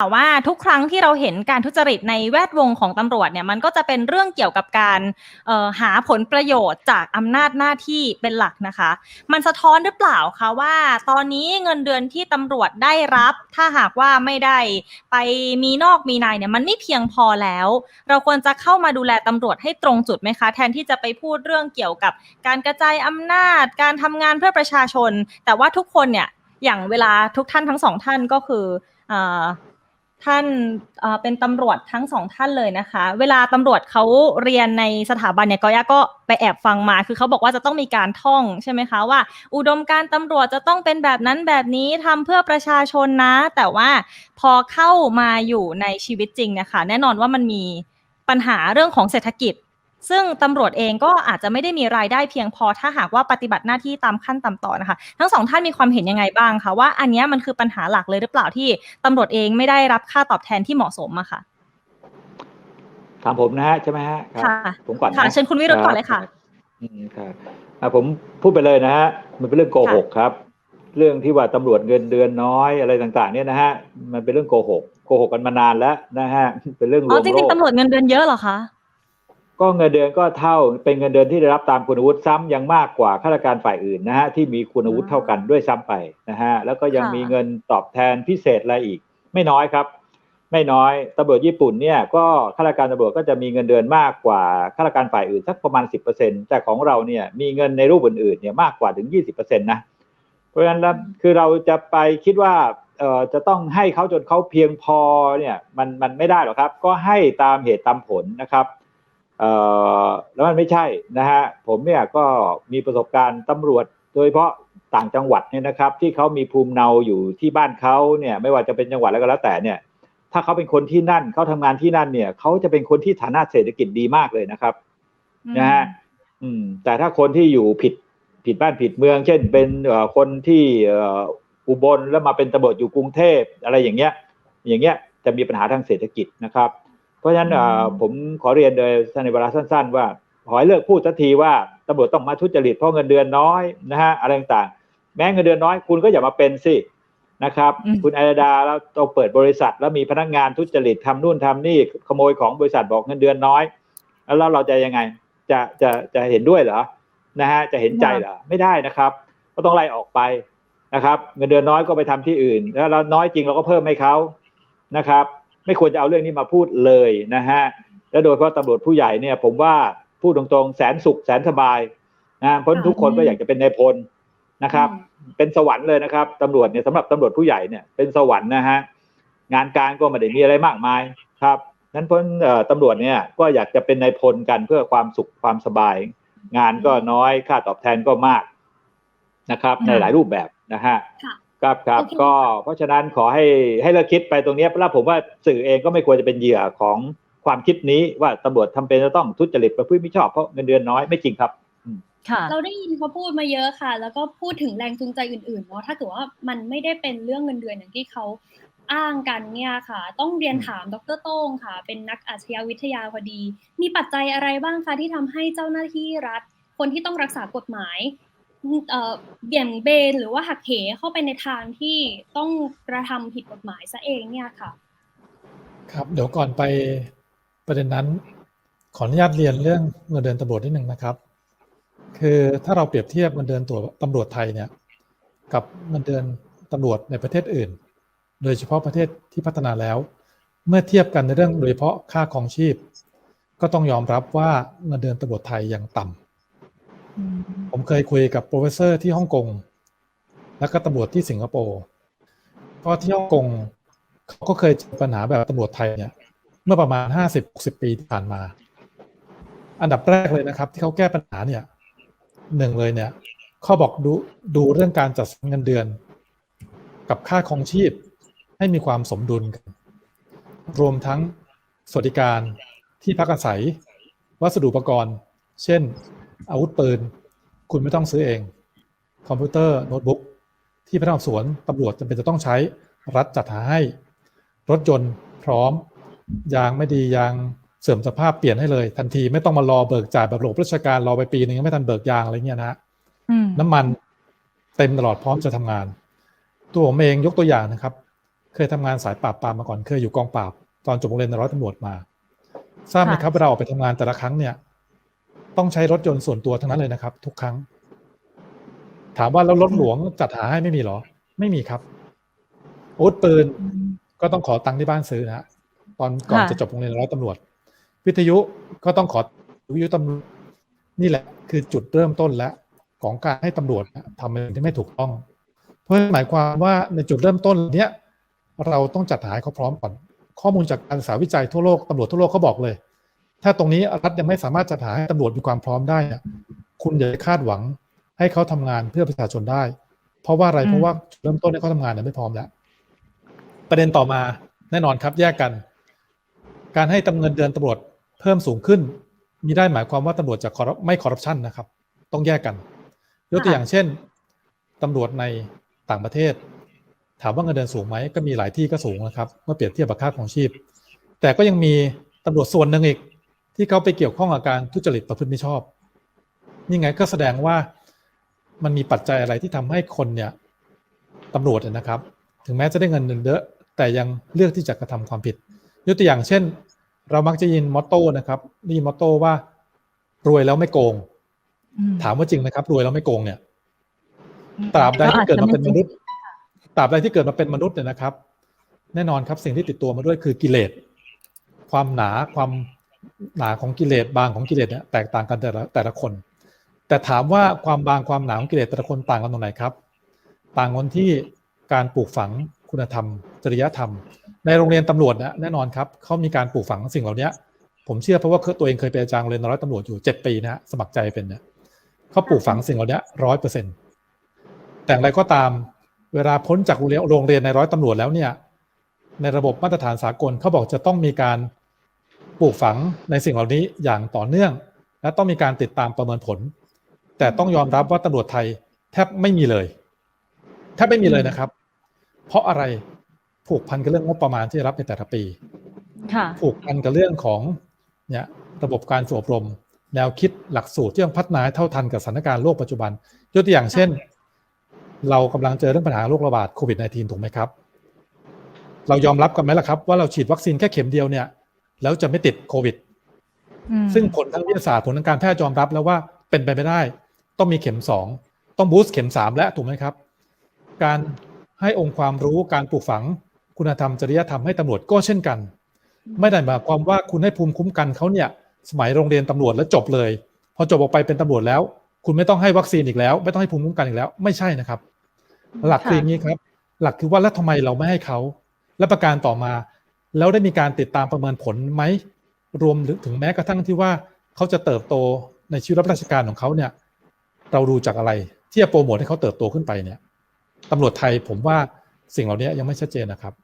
แต่ว่าทุกครั้งที่เราเห็นการทุจริตในแวดวงของตำรวจเนี่ยมันก็จะเป็นเรื่องเกี่ยวกับการหาผลประโยชน์จากอำนาจหน้าที่เป็นหลักนะคะ มันสะท้อนหรือเปล่าคะว่า ตอนนี้เงินเดือนที่ตำรวจได้รับ ถ้าหากว่าไม่ได้ไปมีนอกมีในเนี่ยมันไม่เพียงพอแล้ว เราควรจะเข้ามาดูแลตำรวจให้ตรงจุดไหมคะ แทนที่จะไปพูดเรื่องเกี่ยวกับการกระจายอำนาจ การทำงานเพื่อประชาชน แต่ว่าทุกคนเนี่ยอย่างเวลาทุกท่านทั้งสองท่านก็คือ ท่านเป็นตำรวจทั้งสองท่านเลยนะคะ เวลาตำรวจเขาเรียนในสถาบันเนี่ยก็ย่าก็ไปแอบฟังมา คือเขาบอกว่าจะต้องมีการท่องใช่ไหมคะว่า อุดมการตำรวจจะต้องเป็นแบบนั้นแบบนี้ทำเพื่อประชาชนนะ แต่ว่าพอเข้ามาอยู่ในชีวิตจริงเนะคะแน่นอนว่ามันมีปัญหาเรื่องของเศรษฐกิจ ซึ่งตำรวจเองก็อาจจะไม่ได้มีรายได้เพียงพอ ถ้าหากว่าปฏิบัติหน้าที่ตามขั้นตามตอนนะคะ ทั้งสองท่านมีความเห็นยังไงบ้างคะว่าอันเนี้ยมันคือปัญหาหลักเลยหรือเปล่าที่ตำรวจเองไม่ได้รับค่าตอบแทนที่เหมาะสมอะค่ะถามผมนะฮะใช่ไหมฮะรับค่ะผมก่อนค่ะนะเชิญคุณวิรุธก่อนเลยค่ะอืมครับอะผมพูดไปเลยนะฮะมันเป็นเรื่องโกหกครับ เรื่องที่ว่าตำรวจเงินเดือนน้อยอะไรต่างๆ เนี่ยนะฮะมันเป็นเรื่องโกหกโกหกกันมานานแล้วนะฮะเป็นเรื่องลอ๋วองจโลริงกๆตำรวจเงินเดือนเยอะเหรอคะ ก็เงินเดือนก็เท่าเป็นเงินเดือนที่ได้รับตามคุณวุฒิซ้ำยังมากกว่าข้าราชการฝ่ายอื่นนะฮะที่มีคุณวุฒิเท่ากันด้วยซ้ำไปนะฮะแล้วก็ยังค่ะมีเงินตอบแทนพิเศษอะไรอีก ไม่น้อยครับ ไม่น้อยตำรวจญี่ปุ่นเนี่ยก็ข้าราชการตำรวจก็จะมีเงินเดือนมากกว่าข้าราชการฝ่ายอื่นสักประมาณ 10%แต่ของเราเนี่ยมีเงินในรูปอื่นๆเนี่ยมากกว่าถึง 20%นะเพราะฉะนั้นแล้วคือเราจะไปคิดว่าเอ่อจะต้องให้เขาจนเขาเพียงพอเนี่ยมันมันไม่ได้หรอกครับ ก็ให้ตามเหตุตามผลนะครับเอ่อ แล้วมันไม่ใช่นะฮะผมเนี่ยก็มีประสบการณ์ตำรวจโดยเฉพาะต่างจังหวัดเนี่ยนะครับ ที่เขามีภูมิเนาอยู่ที่บ้านเขาเนี่ยไม่ว่าจะเป็นจังหวัดอะไรก็แล้วแต่เนี่ยถ้าเขาเป็นคนที่นั่นเขาทำงานที่นั่นเนี่ยเขาจะเป็นคนที่ฐานะเศรษฐกิจดีมากเลยนะครับนะฮะอืมแต่ถ้าคนที่อยู่ผิดผิดบ้านผิดเมือง เช่น เป็นคนที่อุบลแล้วมาเป็นตำรวจอยู่กรุงเทพอะไรอย่างเงี้ย อย่างเงี้ยจะมีปัญหาทางเศรษฐกิจนะครับ เพราะฉะนั้นเอ่อผมขอเรียนโดยในเวลาสั้น ๆ ว่าขอให้เลิกพูดสักทีว่าตำรวจต้องมาทุจริตเพราะเงินเดือนน้อยนะฮะอะไรต่างๆ แม้เงินเดือนน้อยคุณก็อย่ามาเป็นสินะครับอืมคุณอัยดาแล้วเราเปิดบริษัท แล้วมีพนักงานทุจริตทำนู่นทำนี่ขโมยของบริษัทบอกเงินเดือนน้อย แล้วเราจะยังไงจะจะจะเห็นด้วยเหรอนะฮะจะเห็นใจเหรอไม่ได้นะครับ ก็ต้องไล่ออกไปนะครับ เงินเดือนน้อยก็ไปทำที่อื่น แล้วเราน้อยจริงเราก็เพิ่มให้เขานะครับ ไม่ควรจะเอาเรื่องนี้มาพูดเลยนะฮะและโดยเฉพาะตำรวจผู้ใหญ่เนี่ย ผมว่าพูดตรงๆ แสนสุขแสนสบายนะเพราะทุกคนก็อยากจะเป็นนายพลนะครับ เป็นสวรรค์เลยนะครับตำรวจเนี่ยสำหรับตำรวจผู้ใหญ่เนี่ยเป็นสวรรค์นะฮะงานการก็ไม่ได้มีอะไรมากมายครับนั้นเพราะเอ่อตำรวจเนี่ยก็อยากจะเป็นนายพลกันเพื่อความสุขความสบาย งานก็น้อยค่าตอบแทนก็มากนะครับ ในหลายรูปแบบนะฮะ ค่ะครับครับโอเคก็เพราะฉะนั้นขอให้ให้เลิกคิดไปตรงเนี้ยเพราะว่าผมว่าสื่อเองก็ไม่ควรจะเป็นเหยื่อของความคิดนี้ว่าตำรวจทำเป็นจะต้องทุจริตประพฤติมิชอบเพราะเงินเดือนน้อยไม่จริงครับค่ะเราได้ยินเขาพูดมาเยอะค่ะ แล้วก็พูดถึงแรงจูงใจอื่นๆเนาะถ้าเกิดว่ามันไม่ได้เป็นเรื่องเงินเดือนอย่างที่เขาอ้างกันเนี่ยค่ะ ต้องเรียนถามดรโต้งค่ะ เป็นนักอาชญาวิทยาพอดี มีปัจจัยอะไรบ้างคะที่ทำให้เจ้าหน้าที่รัฐ คนที่ต้องรักษากฎหมายเอ่อ เบี่ยงเบนหรือว่าหักเหเข้าไปในทางที่ต้องกระทำผิดกฎหมายซะเองเนี่ยค่ะ ครับ เดี๋ยวก่อนไปประเด็นนั้น ขออนุญาตเรียนเรื่องเงินเดือนตำรวจนิดหนึ่งนะครับ คือถ้าเราเปรียบเทียบเงินเดือนตัวตำรวจไทยเนี่ย กับเงินเดือนตำรวจในประเทศอื่น โดยเฉพาะประเทศที่พัฒนาแล้ว เมื่อเทียบกันในเรื่องโดยเฉพาะค่าครองชีพ ก็ต้องยอมรับว่าเงินเดือนตำรวจไทยยังต่ำ ผมเคยคุยกับโปรเฟสเซอร์ที่ฮ่องกง แล้วก็ตำรวจที่สิงคโปร์เพราะที่ฮ่องกงเขาก็เคยเจอปัญหาแบบตำรวจไทยเนี่ย เมื่อประมาณ50-60ปีที่ผ่านมา อันดับแรกเลยนะครับ ที่เขาแก้ปัญหาเนี่ยหนึ่งเลยเนี่ยเขาบอกดูดูเรื่องการจัดสรรเงินเดือน กับค่าครองชีพให้มีความสมดุลกัน รวมทั้งสวัสดิการที่พักอาศัย วัสดุอุปกรณ์ เช่น อาวุธปืน คุณไม่ต้องซื้อเอง คอมพิวเตอร์โน้ตบุ๊กที่พนักงานสอบสวนตำรวจจำเป็นจะต้องใช้รัฐจัดหาให้ รถยนต์พร้อม ยางไม่ดียางเสื่อมสภาพเปลี่ยนให้เลย ทันทีไม่ต้องมารอเบิกจ่ายแบบระบบราชการรอไปปีหนึงยังไม่ทันเบิกยางอะไรเงี้ยนะฮะอืมน้ำมันเต็มตลอดพร้อมจะทำงาน ตัวผมเองยกตัวอย่างนะครับ เคยทำงานสายปราบปรามมาก่อนเคยอยู่กองปราบ ตอนจบโรงเรียนในร้อยตำรวจมา ทราบไหมครับเวลาออกไปทำงานแต่ละครั้งเนี่ย ต้องใช้รถยนต์ส่วนตัวทั้งนั้นเลยนะครับ ทุกครั้ง ถามว่าแล้วรถหลวงจัดหาให้ไม่มีเหรอ ไม่มีครับอาวุธปืนก็ต้องขอตังค์ที่บ้านซื้อนะฮะตอนก่อนค่ะจะจบโรงเรียนร้อยตำรวจ วิทยุก็ต้องขอวิทยุตำรวจนี่แหละ คือจุดเริ่มต้นแล้วของการให้ตำรวจทำอะไรที่ไม่ถูกต้อง เพราะหมายความว่าในจุดเริ่มต้นเนี้ยเราต้องจัดหาให้เขาพร้อมก่อน ข้อมูลจากการศึกษาวิจัยทั่วโลกตำรวจทั่วโลกเขาบอกเลย ถ้าตรงนี้รัฐยังไม่สามารถจัดหาให้ตำรวจมีความพร้อมได้เนี่ยคุณอย่าไปคาดหวังให้เขาทำงานเพื่อประชาชนได้ เพราะว่าอะไรอืมเพราะว่าจุดเริ่มต้นให้เขาทำงานเนี่ยไม่พร้อมแล้ว ประเด็นต่อมาแน่นอนครับแยกกัน การให้ตำเงินเดือนตำรวจเพิ่มสูงขึ้น มีได้หมายความว่าตำรวจจะ corrupt- ไม่คอร์รัปชันนะครับ ต้องแยกกัน ยกตัวอย่างเช่นตำรวจในต่างประเทศ ถามว่าเงินเดือนสูงไหมก็มีหลายที่ก็สูงนะครับ เมื่อเปรียบเทียบกับค่าของชีพ แต่ก็ยังมีตำรวจส่วนหนึ่งอีก ที่เขาไปเกี่ยวข้องกับการทุจริตประพฤติมิชอบ นี่ไงก็แสดงว่ามันมีปัจจัยอะไรที่ทำให้คนเนี่ยตำรวจเนี่ยนะครับ ถึงแม้จะได้เงินเดือนเยอะแต่ยังเลือกที่จะกระทำความผิด ยกตัวอย่างเช่น เรามักจะยินมอตโต้นะครับนี่มอตโต้ว่ารวยแล้วไม่โกงอืมถามว่าจริงไหมครับ รวยแล้วไม่โกงเนี่ยตราบใดที่เกิดมาเป็นมนุษย์ตราบใดที่เกิดมาเป็นมนุษย์เนี่ยนะครับ แน่นอนครับสิ่งที่ติดตัวมาด้วยคือกิเลสความหนาความ หนาของกิเลสบางของกิเลสเนี่ยแตกต่างกันแต่ละแต่ละคน แต่ถามว่าความบางความหนาของกิเลสแต่ละคนต่างกันตรงไหนครับ ต่างกันที่การปลูกฝังคุณธรรม จริยธรรม ในโรงเรียนตำรวจนี่ยแน่นอนครับเขามีการปลูกฝังสิ่งเหล่านี้ผมเชื่อเพราะว่าตัวเองเคยเป็นอาจารย์เรียนร้อยตำรวจอยู่เจ็ดปีนะฮะสมัครใจเป็นเนี่ยเขาปลูกฝังสิ่งเหล่านี้ร้อยเปอร์เซ็นต์แต่อย่างไรก็ตามเวลาพ้นจากโรงเรียนในร้อยตำรวจแล้วเนี่ยในระบบมาตรฐานสากลเขาบอกจะต้องมีการ ปลูกฝังในสิ่งเหล่านี้อย่างต่อเนื่อง และต้องมีการติดตามประเมินผล แต่ต้องยอมรับว่าตำรวจไทยแทบไม่มีเลยแทบไม่มีเลยนะครับ เพราะอะไรผูกพันกับเรื่องงบประมาณที่ได้รับในแต่ละปีค่ะผูกพันกับเรื่องของเนี่ยระบบการฝึกอบรม แนวคิดหลักสูตรที่ต้องพัฒนาให้เท่าทันกับสถานการณ์โลกปัจจุบันยกตัวอย่างเช่น เรากำลังเจอเรื่องปัญหาโรคระบาดโควิด -19 ถูกไหมครับ เรายอมรับกันไหมล่ะครับ ว่าเราฉีดวัคซีนแค่เข็มเดียวเนี่ย แล้วจะไม่ติดโควิดอืมซึ่งผลทางวิทยาศาสตร์ผลทางการแพทย์ยอมรับแล้วว่าเป็นไปไม่ได้ ต้องมีเข็มสองต้องบูสต์เข็มสามและถูกไหมครับ การให้องค์ความรู้การปลูกฝังคุณธรรมจริยธรรมให้ตำรวจก็เช่นกัน ไม่ได้หมายความว่าคุณให้ภูมิคุ้มกันเขาเนี่ยสมัยโรงเรียนตำรวจแล้วจบเลย พอจบออกไปเป็นตำรวจแล้ว คุณไม่ต้องให้วัคซีนอีกแล้ว ไม่ต้องให้ภูมิคุ้มกันอีกแล้ว ไม่ใช่นะครับ หลักคืออย่างนี้ครับ หลักคือว่าแล้วทำไมเราไม่ให้เขาและประการต่อมา แล้วได้มีการติดตามประเมินผลไหม รวมถึงแม้กระทั่งที่ว่าเขาจะเติบโตในชีวิตรับราชการของเขาเนี่ย เราดูจากอะไรที่จะโปรโมทให้เขาเติบโตขึ้นไปเนี่ยตำรวจไทยผมว่าสิ่งเหล่านี้ยังไม่ชัดเจนนะครับ